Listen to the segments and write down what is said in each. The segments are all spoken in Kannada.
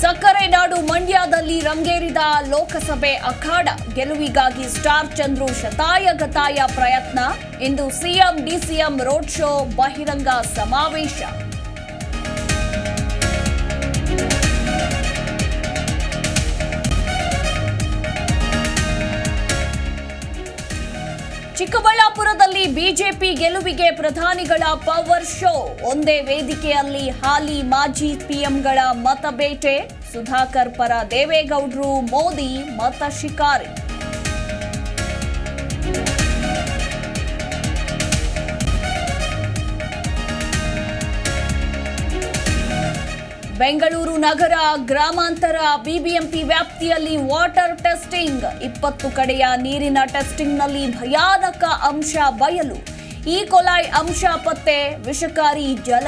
ಇಂದು ಮಂಡ್ಯದಲ್ಲಿ ರಂಗೇರಿದ ಲೋಕಸಭೆ ಅಖಾಡ. ಗೆಲುವಿಗಾಗಿ ಸ್ಟಾರ್ ಚಂದ್ರು ಶತಾಯಗತಾಯ ಪ್ರಯತ್ನ. ಇಂದು ಸಿಎಂ, ಡಿಸಿಎಂ ರೋಡ್ ಶೋ ಬಹಿರಂಗ ಸಮಾವೇಶ. ಚಿಕ್ಕಬಳ್ಳಾಪುರದಲ್ಲಿ ಬಿಜೆಪಿ ಗೆಲುವಿಗೆ ಪ್ರಧಾನಿಗಳ ಪವರ್ ಶೋ. ಒಂದೇ ವೇದಿಕೆಯಲ್ಲಿ ಹಾಲಿ ಮಾಜಿ ಪಿಎಂಗಳ ಮತ ಬೇಟೆ ಸುಧಾಕರ್ ಪರ ದೇವೇಗೌಡರು ಮೋದಿ ಮತ ಶಿಕಾರಿ. ಬೆಂಗಳೂರು ನಗರ, ಗ್ರಾಮಾಂತರ, ಬಿಬಿಎಂಪಿ ವ್ಯಾಪ್ತಿಯಲ್ಲಿ ವಾಟರ್ ಟೆಸ್ಟಿಂಗ್. ಇಪ್ಪತ್ತು ಕಡೆಯ ನೀರಿನ ಟೆಸ್ಟಿಂಗ್ನಲ್ಲಿ ಭಯಾನಕ ಅಂಶ ಬಯಲು. ಈ ಕೊಲಾಯ್ ಅಂಶ ಪತ್ತೆ, ವಿಷಕಾರಿ ಜಲ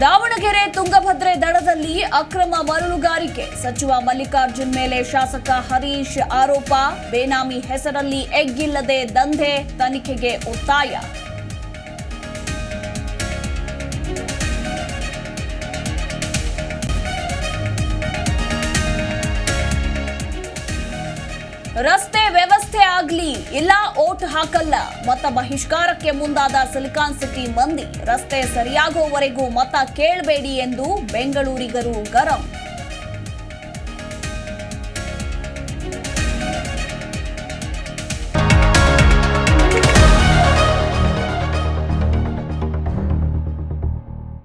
ದಾವಣಗೆರೆ ತುಂಗಭದ್ರೆ ದಡದಲ್ಲಿ ಅಕ್ರಮ ಮರಳುಗಾರಿಕೆ. ಸಚಿವ ಮಲ್ಲಿಕಾರ್ಜುನ್ ಮೇಲೆ ಶಾಸಕ ಹರೀಶ್ ಆರೋಪ. ಬೇನಾಮಿ ಹೆಸರಲ್ಲಿ ಎಗ್ಗಿಲ್ಲದೆ ದಂಧೆ, ತನಿಖೆಗೆ ಒತ್ತಾಯ. ರಸ್ತೆ ವ್ಯವಸ್ಥೆ ಆಗ್ಲಿ, ಇಲ್ಲ ಓಟ್ ಹಾಕಲ್ಲ. ಮತ ಬಹಿಷ್ಕಾರಕ್ಕೆ ಮುಂದಾದ ಸಿಲಿಕಾನ್ ಸಿಟಿ ಮಂದಿ ರಸ್ತೆ ಸರಿಯಾಗುವವರೆಗೂ ಮತ ಕೇಳಬೇಡಿ ಎಂದು ಬೆಂಗಳೂರಿಗರು ಗರಂ.